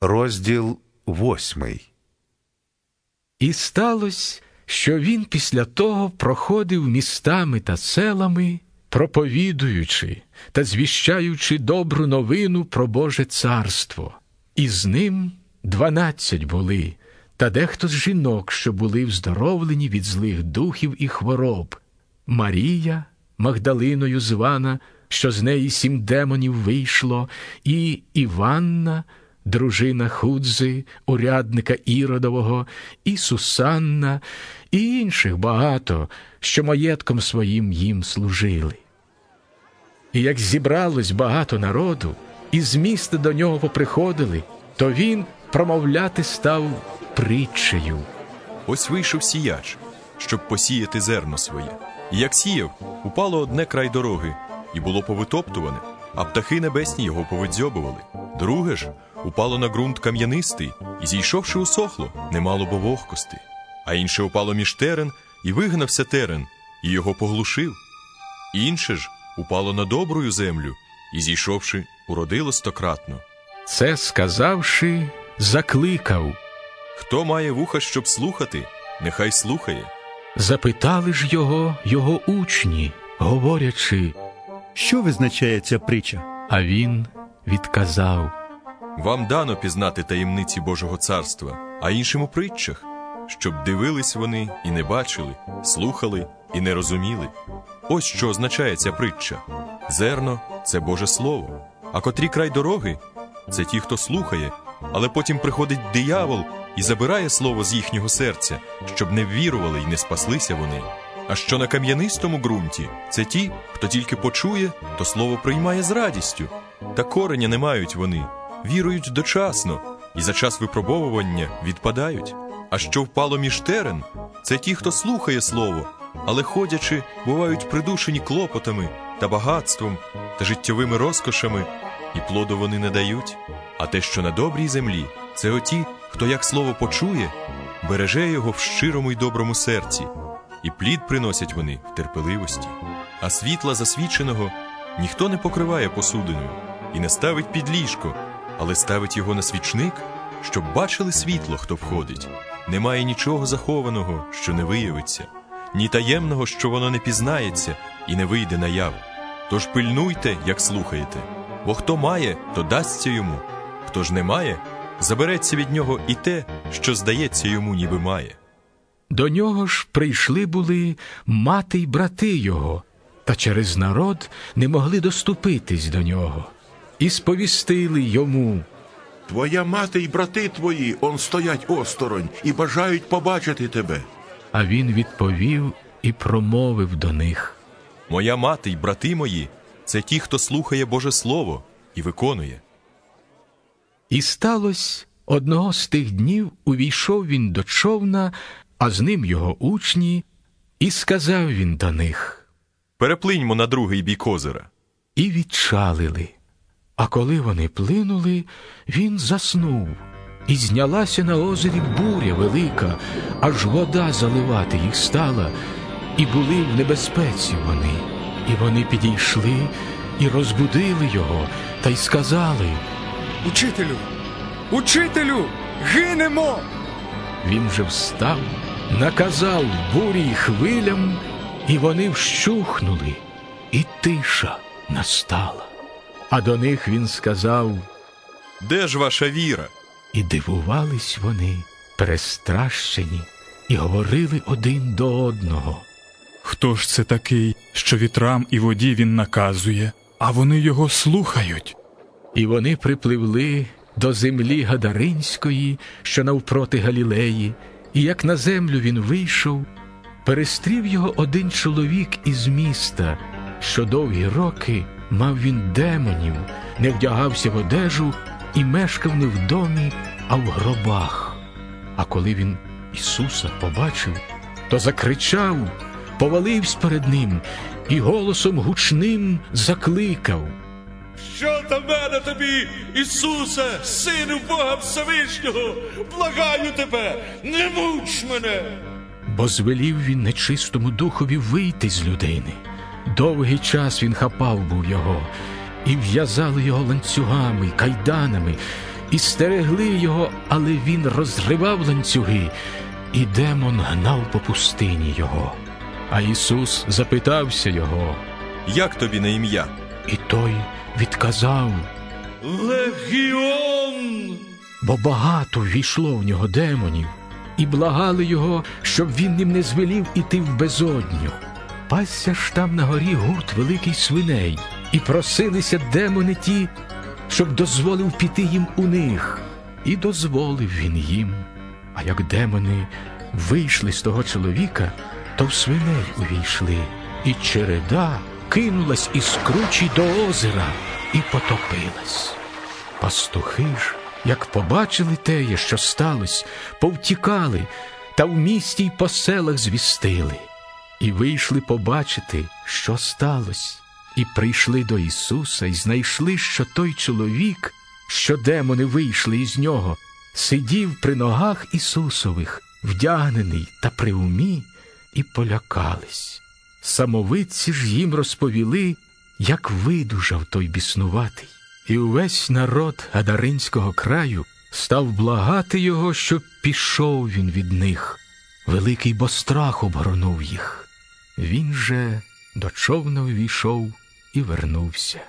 Розділ восьмий. І сталося, що він після того проходив містами та селами, проповідуючи та звіщаючи добру новину про Боже царство. І з ним дванадцять були, та дехто з жінок, що були вздоровлені від злих духів і хвороб. Марія, Магдалиною звана, що з неї сім демонів вийшло, і Іванна, дружина Худзи, урядника Іродового, і Сусанна, і інших багато, що маєтком своїм їм служили. І як зібралось багато народу, і з міста до нього поприходили, то він промовляти став притчею. Ось вийшов сіяч, щоб посіяти зерно своє. І як сіяв, упало одне край дороги, і було повитоптуване, а птахи небесні його повидзьобували. Друге ж упало на ґрунт кам'янистий, і зійшовши усохло, немало бо вогкости. А інше упало між терен, і вигнався терен, і його поглушив. Інше ж упало на добрую землю, і зійшовши, уродило стократно. Це сказавши, закликав. Хто має вуха, щоб слухати, нехай слухає. Запитали ж його його учні, говорячи, Що визначає ця притча? а він відказав. Вам дано пізнати таємниці Божого царства, а іншим у притчах, щоб дивились вони і не бачили, слухали і не розуміли. Ось що означає ця притча: зерно це Боже Слово, а котрі край дороги це ті, хто слухає, але потім приходить диявол і забирає слово з їхнього серця, щоб не ввірували і не спаслися вони. А що на кам'янистому ґрунті, це ті, хто тільки почує, то слово приймає з радістю. Та кореня не мають вони, вірують дочасно, і за час випробовування відпадають. А що впало між терен, це ті, хто слухає слово, але ходячи, бувають придушені клопотами та багатством та життєвими розкошами, і плоду вони не дають. А те, що на добрій землі, це оті, хто як слово почує, береже його в щирому й доброму серці, і плід приносять вони в терпеливості. А світла засвіченого ніхто не покриває посудиною і не ставить під ліжко, але ставить його на свічник, щоб бачили світло, хто входить. Немає нічого захованого, що не виявиться, ні таємного, що воно не пізнається і не вийде наяву. Тож пильнуйте, як слухаєте, бо хто має, то дасться йому, хто ж не має, забереться від нього і те, що здається йому, ніби має. До нього ж прийшли були мати й брати його, та через народ не могли доступитись до нього. І сповістили йому. Твоя мати й брати твої он стоять осторонь і бажають побачити тебе. А він відповів і промовив до них. Моя мати й брати мої це ті, хто слухає Боже Слово і виконує. І сталося, одного з тих днів увійшов він до човна, а з ним його учні, і сказав він до них, Переплиньмо на другий бік озера. і відчалили. А коли вони плинули, він заснув, і знялася на озері буря велика, аж вода заливати їх стала, і були в небезпеці вони. І вони підійшли і розбудили його, та й сказали. Учителю, учителю, гинемо. Він же встав, наказав бурі й хвилям, і вони вщухнули, і тиша настала. А до них він сказав, Де ж ваша віра? і дивувались вони, перестращені, і говорили один до одного. Хто ж це такий, що вітрам і воді він наказує, а вони його слухають? І вони припливли до землі Гадаринської, що навпроти Галілеї, і як на землю він вийшов, перестрів його один чоловік із міста, що довгі роки мав він демонів, не вдягався в одежу і мешкав не в домі, а в гробах. А коли він Ісуса побачив, то закричав, повалився перед ним і голосом гучним закликав. Що до мене тобі, Ісусе, Сину Бога Всевишнього, благаю тебе, не муч мене. бо звелів він нечистому духові вийти з людини. Довгий час він хапав був його, і в'язали його ланцюгами кайданами, і стерегли його, але він розривав ланцюги, і демон гнав по пустині його. А Ісус запитався його, Як тобі на ім'я? і той відказав, Легіон! бо багато ввійшло в нього демонів, і благали його, щоб він ним не звелів іти в безодню. Пасся ж там на горі гурт великий свиней, і просилися демони ті, щоб дозволив піти їм у них. І дозволив він їм. А як демони вийшли з того чоловіка, то в свиней увійшли, і череда кинулась із кручі до озера і потопилась. Пастухи ж, як побачили теє, що сталося, повтікали та в місті й по селах звістили, і вийшли побачити, що сталося, і прийшли до Ісуса, і знайшли, що той чоловік, що демони вийшли із нього, сидів при ногах Ісусових, вдягнений та при умі, і полякались. Самовидці ж їм розповіли, як видужав той біснуватий. І увесь народ Гадаринського краю став благати його, щоб пішов він від них. Великий бо страх обгорнув їх. Він же до човна увійшов і вернувся.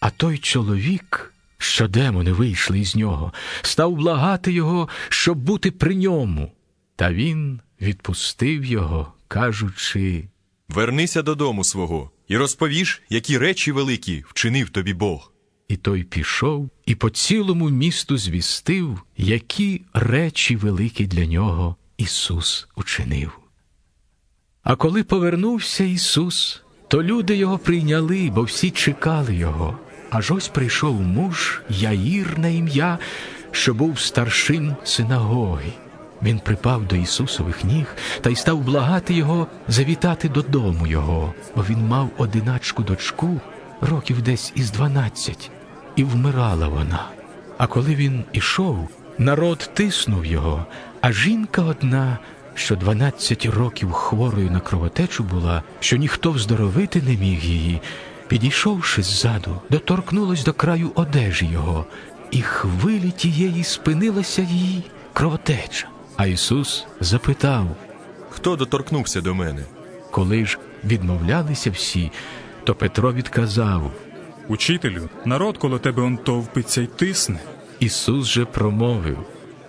А той чоловік, що демони вийшли із нього, став благати його, щоб бути при ньому. Та він відпустив його, кажучи. Вернися додому свого і розповіш, які речі великі вчинив тобі Бог. І той пішов і по цілому місту звістив, які речі великі для нього Ісус учинив. А коли повернувся Ісус, то люди його прийняли, бо всі чекали його. Аж ось прийшов муж Яїр на ім'я, що був старшин синагоги. Він припав до Ісусових ніг та й став благати його завітати додому його, бо він мав одиначку дочку, років десь із дванадцять, і вмирала вона. А коли він ішов, народ тиснув його, а жінка одна, що дванадцять років хворою на кровотечу була, що ніхто вздоровити не міг її, підійшовши ззаду, доторкнулась до краю одежі його, і хвилі тієї спинилася її кровотеча. А Ісус запитав, Хто доторкнувся до мене? коли ж відмовлялися всі, то Петро відказав. Учителю, народ коло тебе он товпиться й тисне. Ісус же промовив,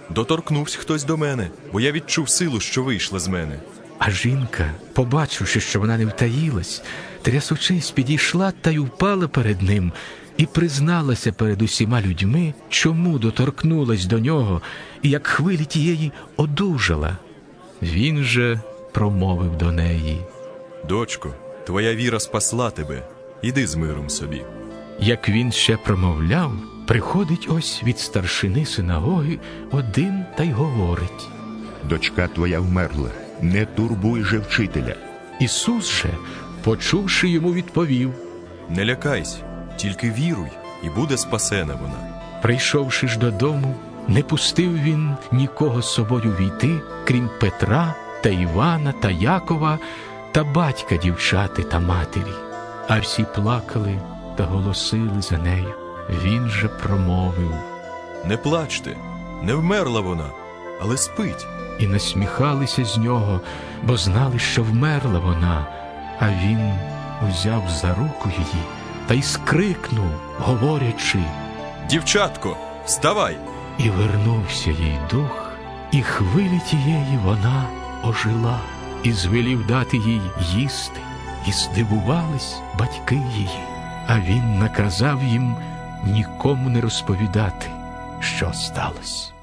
Доторкнувся хтось до мене, бо я відчув силу, що вийшла з мене. а жінка, побачивши, що вона не втаїлась, трясучись, підійшла та й упала перед ним і призналася перед усіма людьми, чому доторкнулась до нього, і як хвилі тієї одужала. Він же промовив до неї. Дочко, твоя віра спасла тебе. Іди з миром собі. Як він ще промовляв, приходить ось від старшини синагоги один та й говорить. Дочка твоя вмерла. Не турбуй же вчителя. Ісус же, почувши йому, відповів. Не лякайся, тільки віруй, і буде спасена вона. Прийшовши ж додому, не пустив він нікого з собою війти, крім Петра та Івана та Якова та батька дівчати та матері. А всі плакали та голосили за нею. Він же промовив Не плачте, не вмерла вона, але спить. і насміхалися з нього, бо знали, що вмерла вона. А він узяв за руку її та й скрикнув, говорячи. Дівчатко, вставай! І вернувся їй дух, і хвилі тієї вона ожила, і звелів дати їй їсти, і здивувались батьки її. А він наказав їм нікому не розповідати, що сталося.